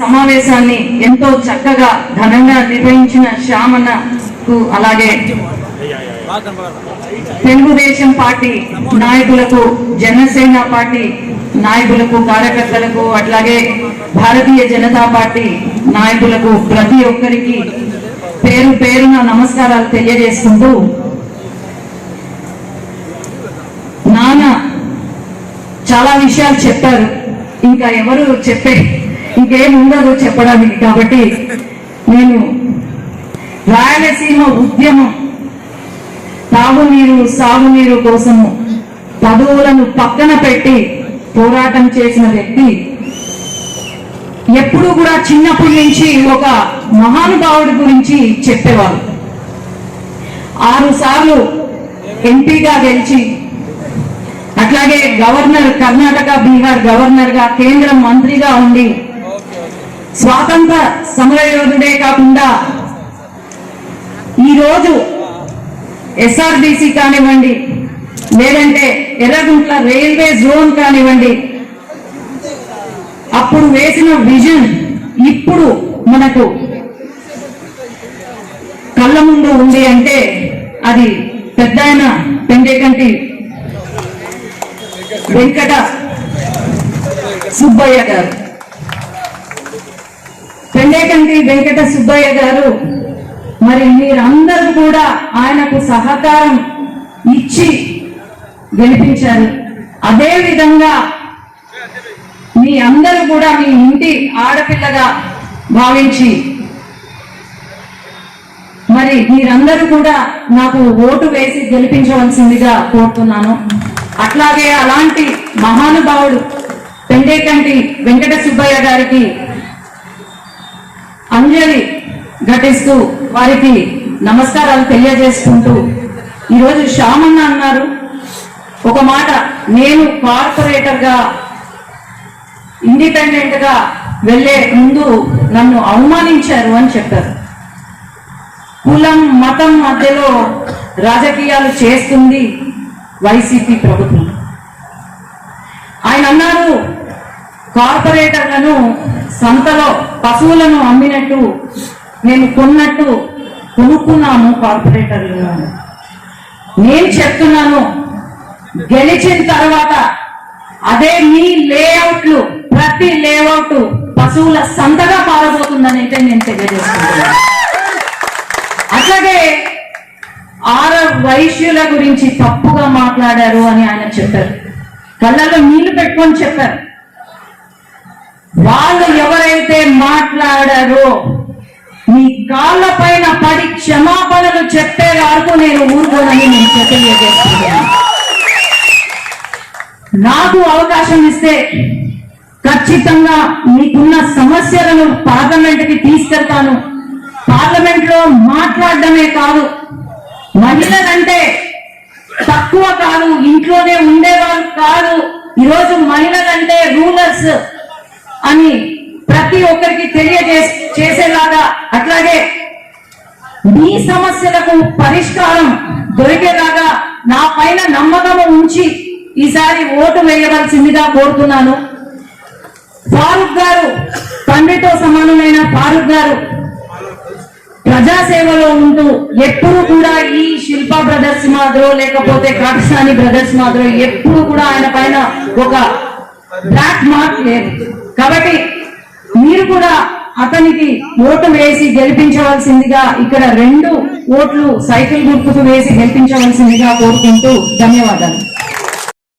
సమావేశాన్ని ఎంతో చక్కగా ఘనంగా నిర్వహించిన శ్యామన్నకు అలాగే తెలుగుదేశం పార్టీ నాయకులకు జనసేన పార్టీ నాయకులకు కార్యకర్తలకు అట్లాగే భారతీయ జనతా పార్టీ నాయకులకు ప్రతి ఒక్కరికి పేరు పేరున నమస్కారాలు తెలియజేసుకుంటూ నాన్న చాలా విషయాలు చెప్పారు. ఇంకా ఎవరు చెప్పే ఇంకేం ఉండదు చెప్పడానికి కాబట్టి నేను రాయలసీమ ఉద్యమం తాగునీరు సాగునీరు కోసము పదవులను పక్కన పెట్టి పోరాటం చేసిన వ్యక్తి ఎప్పుడు కూడా చిన్నప్పటి నుంచి ఒక మహానుభావుడి గురించి చెప్పేవారు. ఆరు సార్లు ఎంపీగా గెలిచి అట్లాగే గవర్నర్ కర్ణాటక బీహార్ గవర్నర్గా కేంద్ర మంత్రిగా ఉండి స్వాతంత్ర సమరయోధుడే కాకుండా ఈరోజు ఎస్ఆర్బిసి కానివ్వండి లేదంటే ఎర్రగుంట్ల రైల్వే జోన్ కానివ్వండి అప్పుడు వేసిన విజన్ ఇప్పుడు మనకు కళ్ళ ముందు ఉంది అంటే అది పెద్ద ఆయన పెండేకంటి వెంకట సుబ్బయ్య గారు. పెండేకంటి వెంకట సుబ్బయ్య గారు మరి మీరందరూ కూడా ఆయనకు సహకారం ఇచ్చి గెలిపించారు. అదే విధంగా మీ అందరూ కూడా మీ ఇంటి ఆడపిల్లగా భావించి మరి మీరందరూ కూడా నాకు ఓటు వేసి గెలిపించవలసిందిగా కోరుతున్నాను. అట్లాగే అలాంటి మహానుభావుడు పెండేకంటి వెంకట సుబ్బయ్య గారికి అంజలి ఘటిస్తూ వారికి నమస్కారాలు తెలియజేసుకుంటూ ఈరోజు శ్యామన్న అన్నారు. ఒక మాట నేను కార్పొరేటర్గా ఇండిపెండెంట్గా వెళ్ళే ముందు నన్ను అవమానించారు అని చెప్పారు. కులం మతం మధ్యలో రాజకీయాలు చేస్తుంది వైసీపీ ప్రభుత్వం. ఆయన అన్నారు కార్పొరేటర్లను సంతలో పశువులను అమ్మినట్టు మేము కొన్నట్టు కొనుక్కున్నాము కార్పొరేటర్లు నేను చెప్తున్నాను గెలిచిన తర్వాత అదే మీ లేఅవుట్లు ప్రతి లేఅవుట్ పశువుల సంతగా పారబోతుందని అయితే నేను తెలియజేస్తున్నాను. అట్లాగే ఆర వైశ్యుల గురించి తప్పుగా మాట్లాడారు అని ఆయన చెప్పారు. కళ్ళలో నీళ్ళు పెట్టుకొని చెప్పారు. వాళ్ళు ఎవరైతే మాట్లాడారో మీ కాళ్ళ పైన పడి క్షమాపణలు చెప్పే వరకు నేను ఊరుకోనని నేను తెలియజేస్తున్నాను. నాకు అవకాశం ఇస్తే ఖచ్చితంగా మీకున్న సమస్యలను పార్లమెంట్కి తీసుకెళ్తాను. పార్లమెంట్లో మాట్లాడడమే కాదు మహిళలంటే తక్కువ కాదు ఇంట్లోనే ఉండేవాళ్ళు కాదు. ఈరోజు మహిళలంటే రూలర్స్. అని ప్రతి ఒక్కరికి తెలియజే చేసేలాగా అట్లాగే మీ సమస్యలకు పరిష్కారం దొరికేలాగా నా పైన నమ్మకము ఉంచి ఈసారి ఓటు వేయవలసిందిగా కోరుతున్నాను. ఫారూక్ గారు తండ్రితో సమానమైన ఫారూక్ గారు ప్రజాసేవలో ఉంటూ ఎప్పుడు కూడా ఈ శిల్ప బ్రదర్స్ మాదిరో లేకపోతే కాకసాని బ్రదర్స్ మాదిరో ఎప్పుడు కూడా ఆయన పైన ఒక బ్లాక్ మార్క్ లేదు కాబట్టి మీరు కూడా అతనికి ఓటు వేసి గెలిపించవలసిందిగా ఇక్కడ రెండు ఓట్లు సైకిల్ గుర్తుకు వేసి గెలిపించవలసిందిగా కోరుకుంటూ ధన్యవాదాలు.